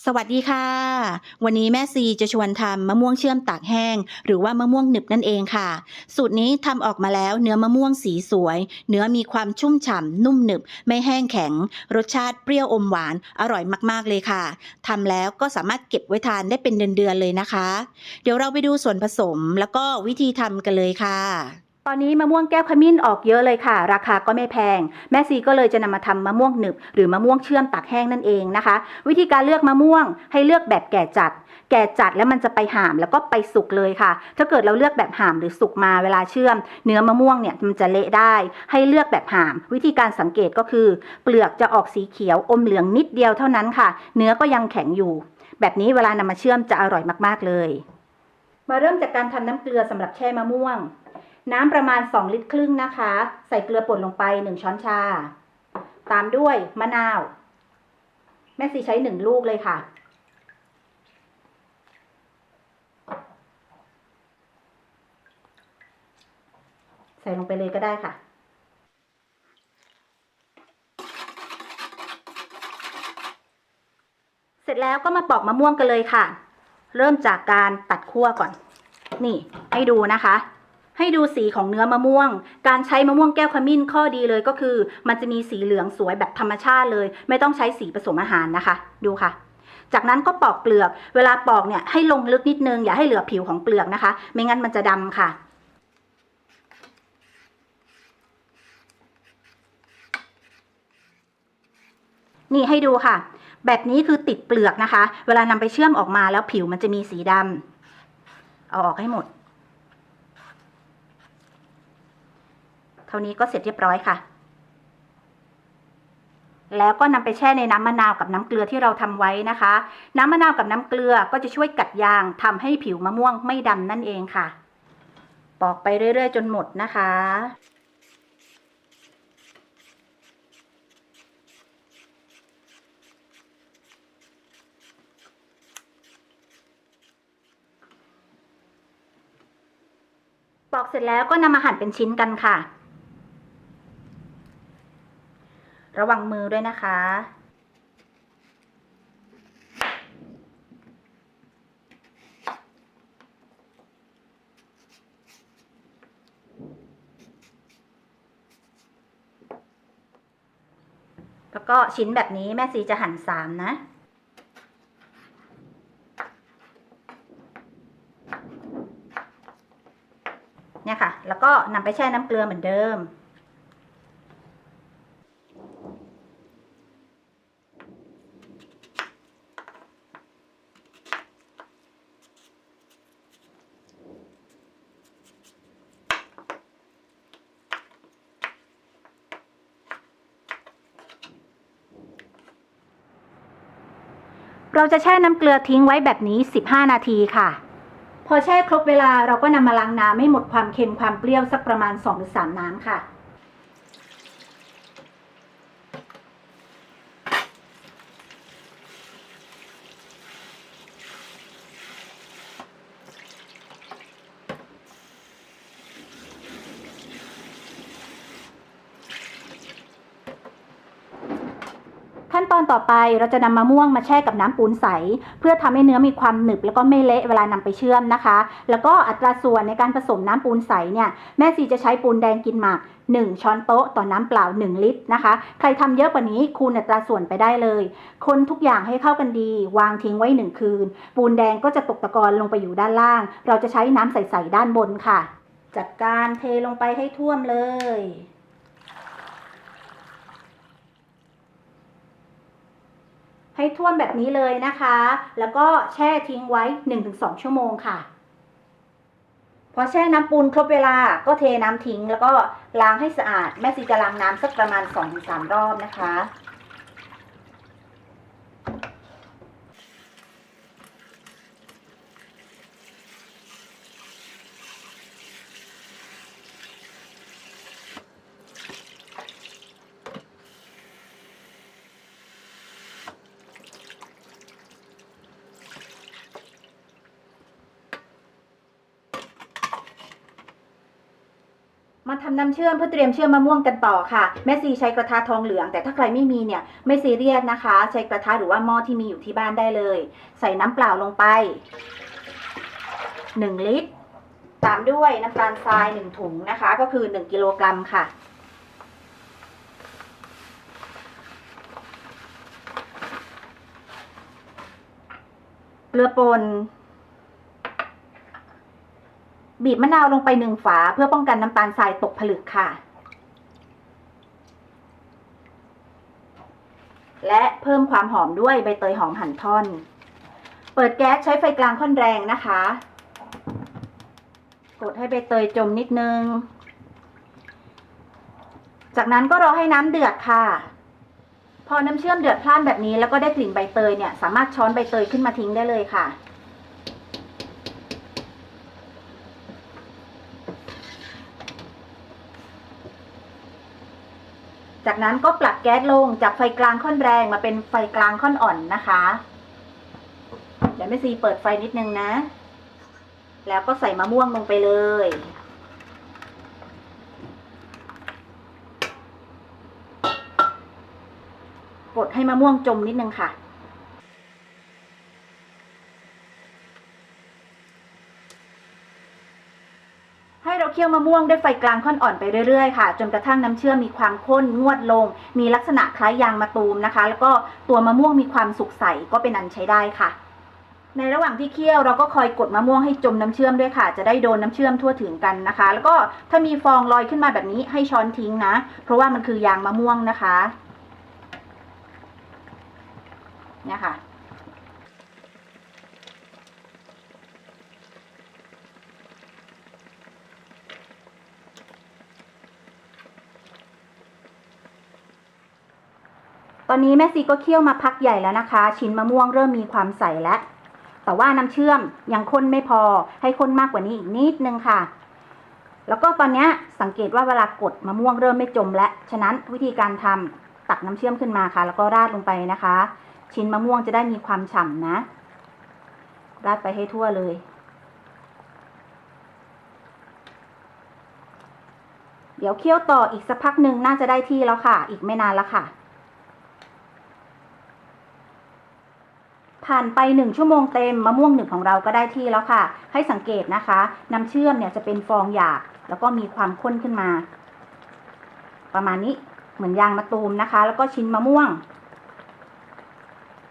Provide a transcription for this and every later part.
สวัสดีค่ะ วันนี้แม่ซีจะชวนทำมะม่วงเชื่อมตากแห้ง หรือว่ามะม่วงหนึบนั่นเองค่ะ สูตรนี้ทำออกมาแล้วเนื้อมะม่วงสีสวย เนื้อมีความชุ่มฉ่ำนุ่มหนึบ ไม่แห้งแข็ง รสชาติเปรี้ยวอมหวานอร่อยมากๆเลยค่ะทำแล้วก็สามารถเก็บไว้ทานได้เป็นเดือนๆเลยนะคะ เดี๋ยวเราไปดูส่วนผสมแล้วก็วิธีทำกันเลยค่ะ ตอนนี้มะม่วงแก้วขมิ้นออกเยอะเลยค่ะ ราคาก็ไม่แพง แม่ซีก็เลยจะนำมาทำมะม่วงหนึบ หรือมะม่วงเชื่อมตากแห้งนั่นเองนะคะ วิธีการเลือกมะม่วงให้เลือกแบบแก่จัด แก่จัดแล้วมันจะไปหามแล้วก็ไปสุกเลยค่ะ ถ้าเกิดเราเลือกแบบหามหรือสุกมาเวลาเชื่อม เนื้อมะม่วงเนี่ยมันจะเละได้ ให้เลือกแบบหาม วิธีการสังเกตก็คือ เปลือกจะออกสีเขียวอมเหลืองนิดเดียวเท่านั้นค่ะ เนื้อก็ยังแข็งอยู่ แบบนี้เวลานำมาเชื่อมจะอร่อยมากๆเลย มาเริ่มจากการทำน้ำเกลือสำหรับแช่มะม่วง น้ำประมาณ 2 ลิตรครึ่งนะคะ ใส่เกลือป่นลงไป 1 ช้อนชา ตามด้วยมะนาว แม่ซีใช้ 1 ลูกเลยค่ะ ใส่ลงไปเลยก็ได้ค่ะเสร็จแล้วก็มาปอกมะม่วงกันเลยค่ะ เริ่มจากการตัดขั้วก่อน นี่ให้ดูนะคะ ให้ดูสีของเนื้อมะม่วง การใช้มะม่วงแก้วขมิ้นข้อดีเลยก็คือ มันจะมีสีเหลืองสวยแบบธรรมชาติเลย ไม่ต้องใช้สีผสมอาหารนะคะ ดูค่ะ จากนั้นก็ปอกเปลือก เวลาปอกเนี่ยให้ลงลึกนิดนึง อย่าให้เหลือผิวของเปลือกนะคะ ไม่งั้นมันจะดำค่ะนี่ให้ดูค่ะ แบบนี้คือติดเปลือกนะคะ เวลานำไปเชื่อมออกมาแล้วผิวมันจะมีสีดำเอาออกให้หมด ท่านี้ก็เสร็จเรียบร้อยค่ะ แล้วก็นำไปแช่ในน้ำมะนาวกับน้ำเกลือที่เราทำไว้นะคะ น้ำมะนาวกับน้ำเกลือก็จะช่วยกัดยางทำให้ผิวมะม่วงไม่ดำนั่นเองค่ะ ปอกไปเรื่อยๆ จนหมดนะคะปอกเสร็จแล้วก็นำมาหั่นเป็นชิ้นกันค่ะ ระวังมือด้วยนะคะ แล้วก็ชิ้นแบบนี้แม่ซีจะหั่นสามนะเนี่ยค่ะ แล้วก็นำไปแช่น้ำเกลือเหมือนเดิม เราจะแช่น้ำเกลือทิ้งไว้แบบนี้ 15 นาทีค่ะ พอแช่ครบเวลาเราก็นำมาล้างน้ำให้หมดความเค็มความเปรี้ยวสักประมาณ 2-3 น้ำค่ะ ขั้น ตอนต่อไปเราจะนำมะม่วงมาแช่กับน้ำปูนใส เพื่อทำให้เนื้อมีความหนึบแล้วก็ไม่เละเวลานำไปเชื่อมนะคะ แล้วก็อัตราส่วนในการผสมน้ำปูนใสเนี่ยแม่ซีจะใช้ปูนแดงกินหมัก1ช้อนโต๊ะต่อน้ำเปล่า 1 ลิตรนะคะ ใครทำเยอะกว่านี้คูณอัตราส่วนไปได้เลย คนทุกอย่างให้เข้ากันดี วางทิ้งไว้ 1 คืน ปูนแดงก็จะตกตะกอนลงไปอยู่ด้านล่าง เราจะใช้น้ำใส ๆ ด้านบนค่ะ จัดการเทลงไปให้ท่วมเลย ให้ท่วมแบบนี้เลยนะคะ แล้วก็แช่ทิ้งไว้ 1-2 ชั่วโมงค่ะ พอแช่น้ำปูนครบเวลาก็เทน้ำทิ้ง แล้วก็ล้างให้สะอาด แม่ซีจะล้างน้ำสักประมาณ 2-3 รอบนะคะ มาทำน้ำเชื่อมเพื่อเตรียมเชื่อมมะม่วงกันต่อค่ะ แม่ซีใช้กระทะทองเหลือง แต่ถ้าใครไม่มีเนี่ยไม่ซีเรียสนะคะ ใช้กระทะหรือว่าหม้อที่มีอยู่ที่บ้านได้เลย ใส่น้ำเปล่าลงไป 1 ลิตร ตามด้วยน้ำตาลทราย 1 ถุงนะคะ ก็คือ 1 กิโลกรัมค่ะ เกลือป่น บีบมะนาวลงไปหนึ่งฝาเพื่อป้องกันน้ำตาลทรายตกผลึกค่ะ และเพิ่มความหอมด้วยใบเตยหอมหั่นท่อน เปิดแก๊สใช้ไฟกลางค่อนแรงนะคะ กดให้ใบเตยจมนิดนึง จากนั้นก็รอให้น้ำเดือดค่ะ พอน้ำเชื่อมเดือดพล่านแบบนี้แล้วก็ได้กลิ่นใบเตยเนี่ย สามารถช้อนใบเตยขึ้นมาทิ้งได้เลยค่ะ จากนั้นก็ปรับแก๊สลงจากไฟกลางค่อนแรงมาเป็นไฟกลางค่อนอ่อนนะคะ เดี๋ยวแม่ซีเปิดไฟนิดนึงนะ แล้วก็ใส่มะม่วงลงไปเลย กดให้มะม่วงจมนิดนึงค่ะ ให้ เคี่ยวมะม่วงด้วยไฟกลางค่อนอ่อนไปเรื่อยๆค่ะ จนกระทั่งน้ำเชื่อมมีความข้นงวดลง มีลักษณะคล้ายยางมะตูมนะคะ แล้วก็ตัวมะม่วงมีความสุกใสก็เป็นอันใช้ได้ค่ะ ในระหว่างที่เคี่ยวเราก็คอยกดมะม่วงให้จมน้ำเชื่อมด้วยค่ะ จะได้โดนน้ำเชื่อมทั่วถึงกันนะคะ แล้วก็ถ้ามีฟองลอยขึ้นมาแบบนี้ให้ช้อนทิ้งนะ เพราะว่ามันคือยางมะม่วงนะคะเนี่ยค่ะ อนนี้แม่ซีก็เคี่ยวมาพักใหญ่แล้วนะคะ ชิ้นมะม่วงเริ่มมีความใสแล้ว แต่ว่าน้ำเชื่อมยังข้นไม่พอให้ข้นมากกว่านี้อีกนิดนึงค่ะ แล้วก็ตอนนี้สังเกตว่าเวลากดมะม่วงเริ่มไม่จมแล้วฉะนั้นวิธีการทำตักน้ำเชื่อมขึ้นมาค่ะ แล้วก็ราดลงไปนะคะ ชิ้นมะม่วงจะได้มีความฉ่ำนะ ราดไปให้ทั่วเลยเดี๋ยวเคี่ยวต่ออีกสักพักหนึ่งน่าจะได้ที่แล้วค่ะ อีกไม่นานแล้วค่ะ ผ่านไปหนึ่งชั่วโมงเต็มมะม่วงหนึบของเราก็ได้ที่แล้วค่ะ ให้สังเกตนะคะ น้ำเชื่อมเนี่ยจะเป็นฟองหยาบแล้วก็มีความข้นขึ้นมา ประมาณนี้เหมือนยางมะตูมนะคะ แล้วก็ชิ้นมะม่วง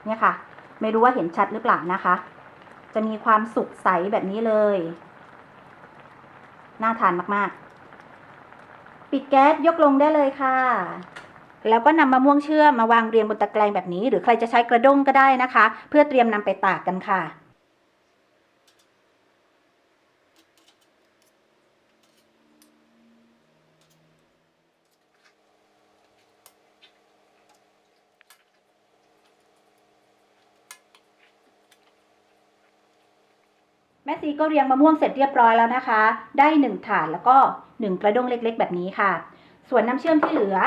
เนี่ยค่ะ ไม่รู้ว่าเห็นชัดหรือเปล่านะคะ จะมีความสุกใสแบบนี้เลย น่าทานมากๆ ปิดแก๊สยกลงได้เลยค่ะ แล้วก็นำมะม่วงเชื่อมมาวางเรียงบนตะแกรงแบบนี้ หรือใครจะใช้กระด้งก็ได้นะคะ เพื่อเตรียมนำไปตากกันค่ะแม่ซีก็เรียงมะม่วงเสร็จเรียบร้อยแล้วนะคะ ได้หนึ่งถาดแล้วก็หนึ่งกระด้งเล็กๆ แบบนี้ค่ะ ส่วนน้ำเชื่อมที่เหลือ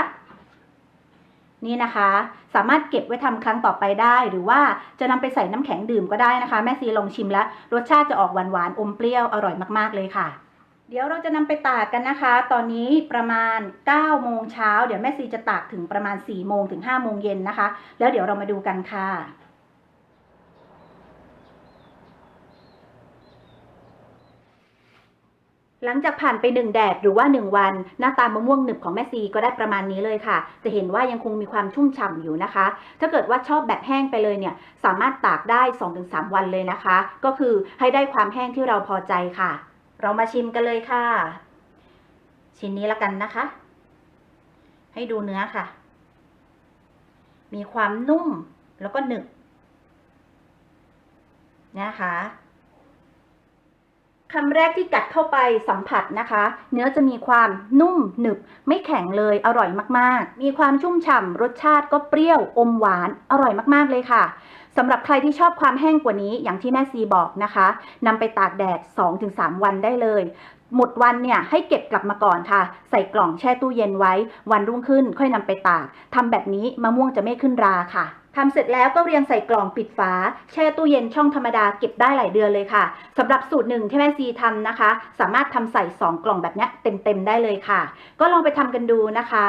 นี่นะคะ สามารถเก็บไว้ทำครั้งต่อไปได้ หรือว่าจะนำไปใส่น้ำแข็งดื่มก็ได้นะคะ แม่ซีลองชิมแล้ว รสชาติจะออกหวานๆอมเปรี้ยวอร่อยมากๆเลยค่ะ เดี๋ยวเราจะนำไปตากกันนะคะ ตอนนี้ประมาณ9โมงเช้าเดี๋ยวแม่ซีจะตากถึงประมาณ4โมงถึง5โมงเย็นนะคะ แล้วเดี๋ยวเรามาดูกันค่ะ หลังจากผ่านไปหนึ่งแดดหรือว่าหนึ่งวัน หน้าตามะม่วงหนึบของแม่ซีก็ได้ประมาณนี้เลยค่ะ จะเห็นว่ายังคงมีความชุ่มฉ่ำอยู่นะคะ ถ้าเกิดว่าชอบแบบแห้งไปเลยเนี่ยสามารถตากได้ 2-3 วันเลยนะคะ ก็คือให้ได้ความแห้งที่เราพอใจค่ะ เรามาชิมกันเลยค่ะ ชิ้นนี้ละกันนะคะ ให้ดูเนื้อค่ะ มีความนุ่มแล้วก็หนึบนะคะ คำแรกที่กัดเข้าไปสัมผัสนะคะ เนื้อจะมีความนุ่มหนึบ ไม่แข็งเลยอร่อยมากๆ มีความชุ่มฉ่ำรสชาติก็เปรี้ยวอมหวานอร่อยมากๆเลยค่ะสำหรับใครที่ชอบความแห้งกว่านี้อย่างที่แม่ซีบอกนะคะนำไปตากแดด 2-3 วันได้เลย หมดวันเนี่ยให้เก็บกลับมาก่อนค่ะ ใส่กล่องแช่ตู้เย็นไว้ วันรุ่งขึ้นค่อยนำไปตากทำแบบนี้มะม่วงจะไม่ขึ้นราค่ะ ทำเสร็จแล้วก็เรียงใส่กล่องปิดฝา แช่ตู้เย็นช่องธรรมดาเก็บได้หลายเดือนเลยค่ะสำหรับสูตรหนึ่งที่แม่ซีทำนะคะ สามารถทำใส่ 2 กล่องแบบนี้เต็มๆได้เลยค่ะ ก็ลองไปทำกันดูนะคะ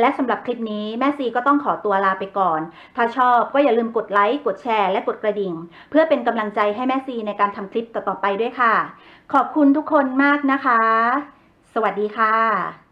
และสำหรับคลิปนี้แม่ซีก็ต้องขอตัวลาไปก่อน ถ้าชอบก็อย่าลืมกดไลค์กดแชร์และกดกระดิ่ง เพื่อเป็นกำลังใจให้แม่ซีในการทำคลิปต่อๆไปด้วยค่ะ ขอบคุณทุกคนมากนะคะ สวัสดีค่ะ